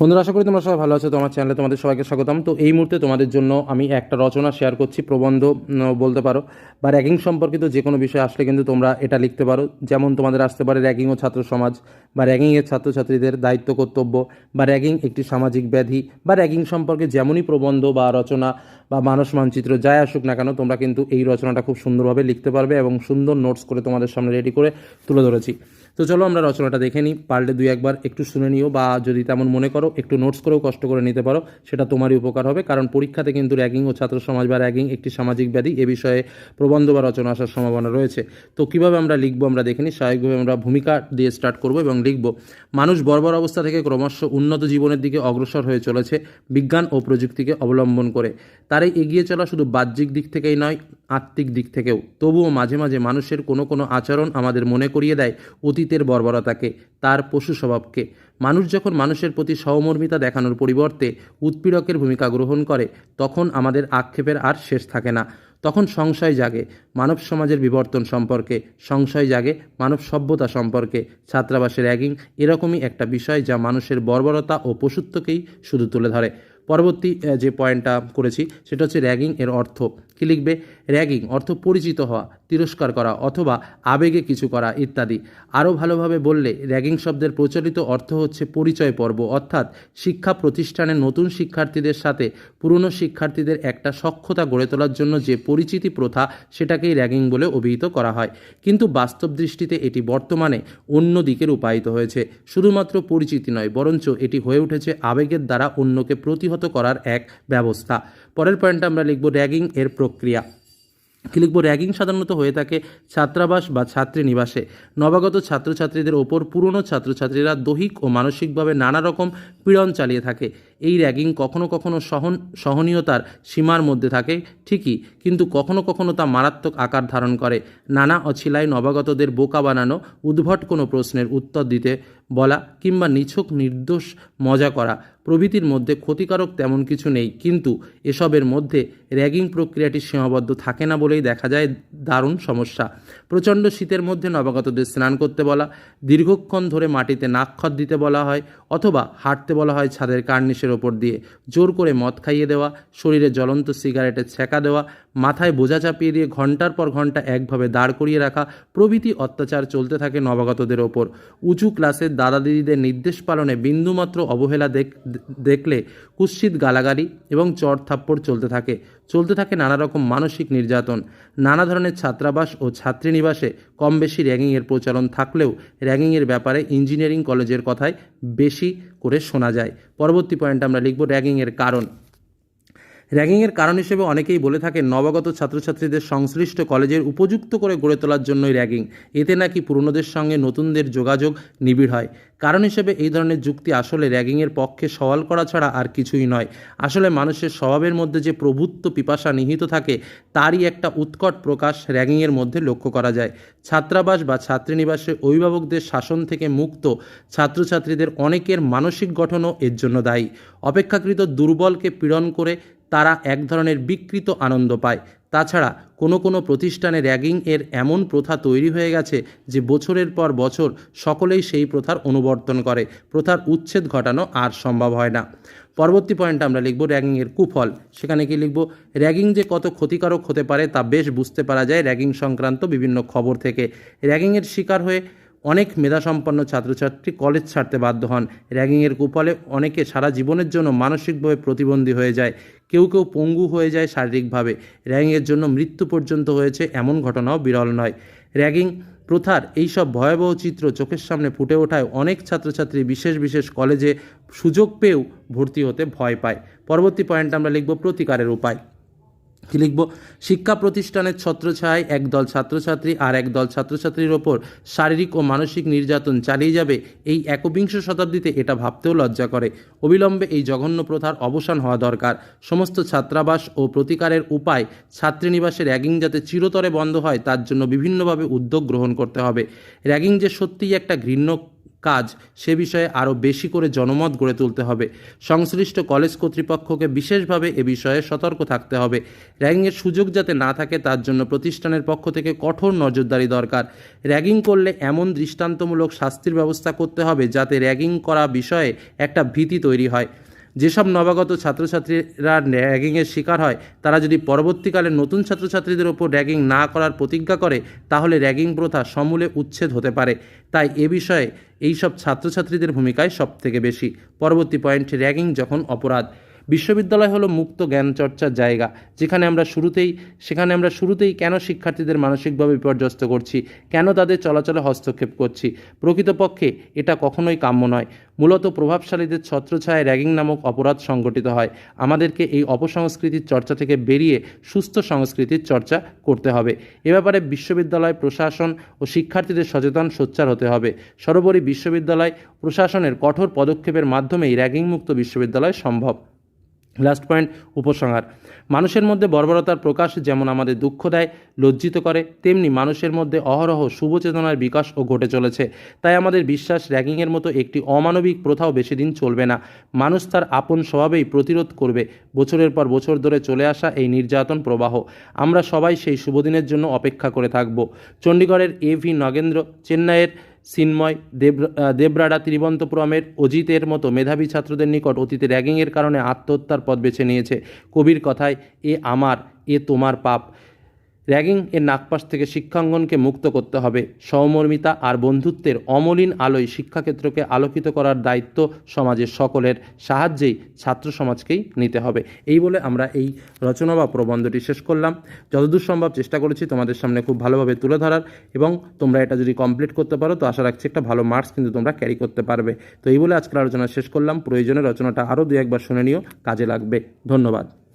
বন্ধুরা, আশা করি তোমরা সবাই ভালো আছো তোমার চ্যানেলে তোমাদের সবাইকে স্বাগতম। তো এই মুহূর্তে তোমাদের জন্য আমি একটা রচনা শেয়ার করছি, প্রবন্ধ বলতে পারো। বা র্যাগিং সম্পর্কিত যে কোনো বিষয় আসলে কিন্তু তোমরা এটা লিখতে পারো। যেমন তোমাদের আসতে পারে র্যাগিং ও ছাত্র সমাজ, বা র্যাগিংয়ের ছাত্রছাত্রীদের দায়িত্ব, কর্তব্য, বা র্যাগিং একটি সামাজিক ব্যাধি, বা র্যাগিং সম্পর্কে যেমনই প্রবন্ধ বা রচনা, বা মানস মানচিত্র যাই আসুক না কেন, তোমরা কিন্তু এই রচনাটা খুব সুন্দরভাবে লিখতে পারবে এবং সুন্দর নোটস করে তোমাদের সামনে রেডি করে তুলে ধরেছি। তো চলো আমরা রচনাটা দেখে নিই। পারলে দুই একবার একটু শুনে নিও বা যদি তেমন মনে করো, একটু নোটস করেও কষ্ট করে নিতে পারো, সেটা তোমারই উপকার হবে। কারণ পরীক্ষাতে কিন্তু র্যাগিং ও ছাত্র সমাজ বা র্যাগিং একটি সামাজিক ব্যাধি, এ বিষয়ে প্রবন্ধ বা রচনা আসার সম্ভাবনা রয়েছে। তো কীভাবে আমরা লিখব আমরা দেখে নিই। স্বাভাবিকভাবে আমরা ভূমিকা দিয়ে স্টার্ট করব এবং লিখব, মানুষ বর্বর অবস্থা থেকে ক্রমশ উন্নত জীবনের দিকে অগ্রসর হয়ে চলেছে বিজ্ঞান ও প্রযুক্তিকে অবলম্বন করে। তার এই এগিয়ে চলা শুধু বাহ্যিক দিক থেকেই নয় আত্মিক দিক থেকেও। তবুও মাঝে মাঝে মানুষের কোনো কোনো আচরণ আমাদের মনে করিয়ে দেয় অতীতের বর্বরতাকে, তার পশু স্বভাবকে। মানুষ যখন মানুষের প্রতি সহমর্মিতা দেখানোর পরিবর্তে উৎপীড়কের ভূমিকা গ্রহণ করে, তখন আমাদের আক্ষেপের আর শেষ থাকে না। তখন সংশয় জাগে মানব সমাজের বিবর্তন সম্পর্কে, সংশয় জাগে মানব সভ্যতা সম্পর্কে, ছাত্রাবাসের র্যাগিং এরকমই একটা বিষয় যা মানুষের বর্বরতা ও পশুত্বকেই শুধু তুলে ধরে। পরবর্তী যে পয়েন্টটা করেছি, সেটা হচ্ছে র্যাগিং এর অর্থ। কী লিখবে? র্যাগিং অর্থ পরিচিত হওয়া, তিরস্কার করা অথবা আবেগে কিছু করা ইত্যাদি। আরও ভালোভাবে বললে র্যাগিং শব্দের প্রচলিত অর্থ হচ্ছে পরিচয় পর্ব, অর্থাৎ শিক্ষা প্রতিষ্ঠানের নতুন শিক্ষার্থীদের সাথে পুরনো শিক্ষার্থীদের একটা সক্ষতা গড়ে তোলার জন্য যে পরিচিতি প্রথা, সেটাকেই র্যাগিং বলে অভিহিত করা হয়। কিন্তু বাস্তব দৃষ্টিতে এটি বর্তমানে অন্য দিকে রূপায়িত হয়েছে। শুধুমাত্র পরিচিতি নয়, বরঞ্চ এটি হয়ে উঠেছে আবেগের দ্বারা অন্যকে প্রতিহত করার এক ব্যবস্থা। পরের পয়েন্টটা আমরা লিখব র্যাগিং এর প্রক্রিয়া। লিখব? র্যাগিং সাধারণত হয়ে থাকে ছাত্রাবাস বা ছাত্রী নিবাসে নবাগত ছাত্রছাত্রীদের ওপর পুরনো ছাত্রছাত্রীরা দৈহিক ও মানসিকভাবে নানা রকম পীড়ন চালিয়ে থাকে। এই র্যাগিং কখনো কখনো সহন, সহনীয়তার সীমার মধ্যে থাকে, ঠিকই, কিন্তু কখনো কখনো তা মারাত্মক আকার ধারণ করে। নানা অছিলায় নবাগতদের বোকা বানানো উদ্ভট কোনো প্রশ্নের উত্তর দিতে বলা কিংবা নিছক নির্দোষ মজা করা। প্রভৃতির মধ্যে ক্ষতিকারক তেমন কিছু নেই, কিন্তু এসবের মধ্যে র্যাগিং প্রক্রিয়াটি সীমাবদ্ধ থাকে না বলেই দেখা যায় দারুণ সমস্যা। প্রচণ্ড শীতের মধ্যে নবাগতদের স্নান করতে বলা, দীর্ঘক্ষণ ধরে মাটিতে নাক্ষত দিতে বলা হয়, অথবা হাঁটতে বলা হয় ছাদের কার্নিশের ওপর দিয়ে, জোর করে মদ খাইয়ে দেওয়া, শরীরে জ্বলন্ত সিগারেটের ছেঁকা দেওয়া, মাথায় বোঝা চাপিয়ে দিয়ে ঘণ্টার পর ঘণ্টা একভাবে দাঁড় করিয়ে রাখা, প্রভৃতি অত্যাচার চলতে থাকে নবাগতদের ওপর। উঁচু ক্লাসের দাদা দিদিদের নির্দেশ পালনে বিন্দুমাত্র অবহেলা দেখ- দেখলে কুৎসিত গালাগালি এবং চর থাপ্পড় চলতে থাকে। চলতে থাকে নানা রকম মানসিক নির্যাতন। নানা ধরনের ছাত্রাবাস ও ছাত্রীনিবাসে কম বেশি র্যাগিংয়ের প্রচলন থাকলেও র্যাগিংয়ের ব্যাপারে ইঞ্জিনিয়ারিং কলেজের কথায় বেশি করে শোনা যায়। পরবর্তী পয়েন্ট আমরা লিখব র্যাগিংয়ের কারণ। র্যাগিংয়ের কারণ হিসেবে অনেকেই বলে থাকে নবাগত ছাত্রছাত্রীদের সংশ্লিষ্ট কলেজের উপযুক্ত করে গড়ে তোলার জন্যই র্যাগিং। এতে নাকি পুরনোদের সঙ্গে নতুনদের যোগাযোগ নিবিড় হয়। কারণ হিসেবে এই ধরনের যুক্তি আসলে র্যাগিংয়ের পক্ষে সওয়াল করা ছাড়া আর কিছুই নয়। আসলে মানুষের স্বভাবের মধ্যে যে প্রভুত্ব পিপাসা নিহিত থাকে, তারই একটা উৎকট প্রকাশ র্যাগিংয়ের মধ্যে লক্ষ্য করা যায়। ছাত্রাবাস বা ছাত্রীনিবাসে অভিভাবকদের শাসন থেকে মুক্ত ছাত্রছাত্রীদের অনেকের মানসিক গঠনও এর জন্য দায়ী। অপেক্ষাকৃত দুর্বলকে পীড়ন করে তারা এক ধরনের বিকৃত আনন্দ পায়। তাছাড়া কোনো কোনো প্রতিষ্ঠানে র্যাগিং এর এমন প্রথা তৈরি হয়ে গেছে যে বছরের পর বছর সকলেই সেই প্রথার অনুবর্তন করে, প্রথার উচ্ছেদ ঘটানো আর সম্ভব হয় না। পরবর্তী পয়েন্ট আমরা লিখব র্যাগিংয়ের কুফল। সেখানে কি লিখব? র্যাগিং যে কত ক্ষতিকারক হতে পারে তা বেশ বুঝতে পারা যায় র্যাগিং সংক্রান্ত বিভিন্ন খবর থেকে। র্যাগিংয়ের শিকার হয়ে অনেক মেধাসম্পন্ন ছাত্রছাত্রী কলেজ ছাড়তে বাধ্য হন। র্যাগিংয়ের কুফলে অনেকে সারা জীবনের জন্য মানসিকভাবে প্রতিবন্ধী হয়ে যায়। কেউ কেউ পঙ্গু হয়ে যায় শারীরিকভাবে। র্যাগিংয়ের জন্য মৃত্যু পর্যন্ত হয়েছে এমন ঘটনাও বিরল নয়। র্যাগিং প্রথার এইসব ভয়াবহ চিত্র চোখের সামনে ফুটে ওঠায় অনেক ছাত্রছাত্রী বিশেষ বিশেষ কলেজে সুযোগ পেয়েও ভর্তি হতে ভয় পায়। পরবর্তী পয়েন্ট আমরা লিখব প্রতিকারের উপায়। কি লিখব? শিক্ষা প্রতিষ্ঠানের ছত্রছায়ায় একদল ছাত্রছাত্রী আর একদল ছাত্রছাত্রীর ওপর শারীরিক ও মানসিক নির্যাতন চালিয়ে যাবে এই একবিংশ শতাব্দীতে এটা ভাবতেও লজ্জা করে। অবিলম্বে এই জঘন্য প্রথার অবসান হওয়া দরকার। সমস্ত ছাত্রাবাস ও প্রতিকারের উপায় ছাত্রীনিবাসে র্যাগিং যাতে চিরতরে বন্ধ হয়, তার জন্য বিভিন্নভাবে উদ্যোগ গ্রহণ করতে হবে। র্যাগিং যে সত্যিই একটা ঘৃণ্য কাজ, সে বিষয়ে আরও বেশি করে জনমত গড়ে তুলতে হবে। সংশ্লিষ্ট কলেজ কর্তৃপক্ষকে বিশেষভাবে এ বিষয়ে সতর্ক থাকতে হবে। র্যাগিংয়ের সুযোগ যাতে না থাকে, তার জন্য প্রতিষ্ঠানের পক্ষ থেকে কঠোর নজরদারি দরকার। র্যাগিং করলে এমন দৃষ্টান্তমূলক শাস্তির ব্যবস্থা করতে হবে যাতে র্যাগিং করা বিষয়ে একটা ভীতি তৈরি হয়। যেসব নবাগত ছাত্রছাত্রীরা র্যাগিংয়ের শিকার হয়, তারা যদি পরবর্তীকালে নতুন ছাত্রছাত্রীদের ওপর র্যাগিং না করার প্রতিজ্ঞা করে, তাহলে র্যাগিং প্রথা সমূলে উচ্ছেদ হতে পারে। তাই এ বিষয়ে এইসব ছাত্রছাত্রীদের ভূমিকায় সবথেকে বেশি। পরবর্তী পয়েন্ট র্যাগিং যখন অপরাধ। বিশ্ববিদ্যালয় হলো মুক্ত জ্ঞান চর্চার জায়গা। যেখানে আমরা শুরুতেই, সেখানে আমরা শুরুতেই কেন শিক্ষার্থীদের মানসিকভাবে বিপর্যস্ত করছি, কেন তাদের চলাচলে হস্তক্ষেপ করছি, প্রকৃতপক্ষে এটা কখনোই কাম্য নয়। মূলত প্রভাবশালীদের ছত্রছায়ায় র্যাগিং নামক অপরাধ সংগঠিত হয়। আমাদেরকে এই অপসংস্কৃতির চর্চা থেকে বেরিয়ে সুস্থ সংস্কৃতির চর্চা করতে হবে। এ ব্যাপারে বিশ্ববিদ্যালয় প্রশাসন ও শিক্ষার্থীদের সচেতন সোচ্চার হতে হবে। সর্বোপরি বিশ্ববিদ্যালয় প্রশাসনের কঠোর পদক্ষেপের মাধ্যমেই র্যাগিং মুক্ত বিশ্ববিদ্যালয় সম্ভব। লাস্ট পয়েন্ট উপসংহার। মানুষের মধ্যে বর্বরতার প্রকাশ যেমন আমাদের দুঃখ দেয়, লজ্জিত করে, তেমনি মানুষের মধ্যে অহরহ শুভ চেতনার বিকাশও ঘটে চলেছে। তাই আমাদের বিশ্বাস র্যাগিংয়ের মতো একটি অমানবিক প্রথাও বেশি দিন চলবে না। মানুষ তার আপন স্বভাবেই প্রতিরোধ করবে। বছরের পর বছর ধরে চলে আসা এই নির্যাতন প্রবাহ। আমরা সবাই সেই শুভদিনের জন্য অপেক্ষা করে থাকব। চণ্ডীগড়ের এ ভি নগেন্দ্র, চেন্নাইয়ের সিন্ময় দেব দেবরাডা তিরুবন্তপুরমের অজিতের মতো মেধাবী ছাত্রদের নিকট অতীতে র্যাগিংয়ের কারণে আত্মহত্যার পথ বেছে নিয়েছে কবির কথায়, এ আমার, এ তোমার পাপ। র্যাগিং এর নাগপাশ থেকে শিক্ষাঙ্গনকে মুক্ত করতে হবে। সহমর্মিতা আর বন্ধুত্বের অমলিন আলোয় শিক্ষাক্ষেত্রকে আলোকিত করার দায়িত্ব সমাজের সকলের। সাহায্যেই ছাত্র সমাজকেই নিতে হবে। এই বলে আমরা এই রচনা বা প্রবন্ধটি শেষ করলাম। যতদূর সম্ভব চেষ্টা করেছি তোমাদের সামনে খুব ভালোভাবে তুলে ধরার এবং তোমরা এটা যদি কমপ্লিট করতে পারো, তো আশা রাখছি একটা ভালো মার্কস কিন্তু তোমরা ক্যারি করতে পারবে। তো এই বলে আজকের আলোচনা শেষ করলাম। প্রয়োজনে রচনাটা আরও দু একবার শুনে নিও। কাজে লাগবে। ধন্যবাদ।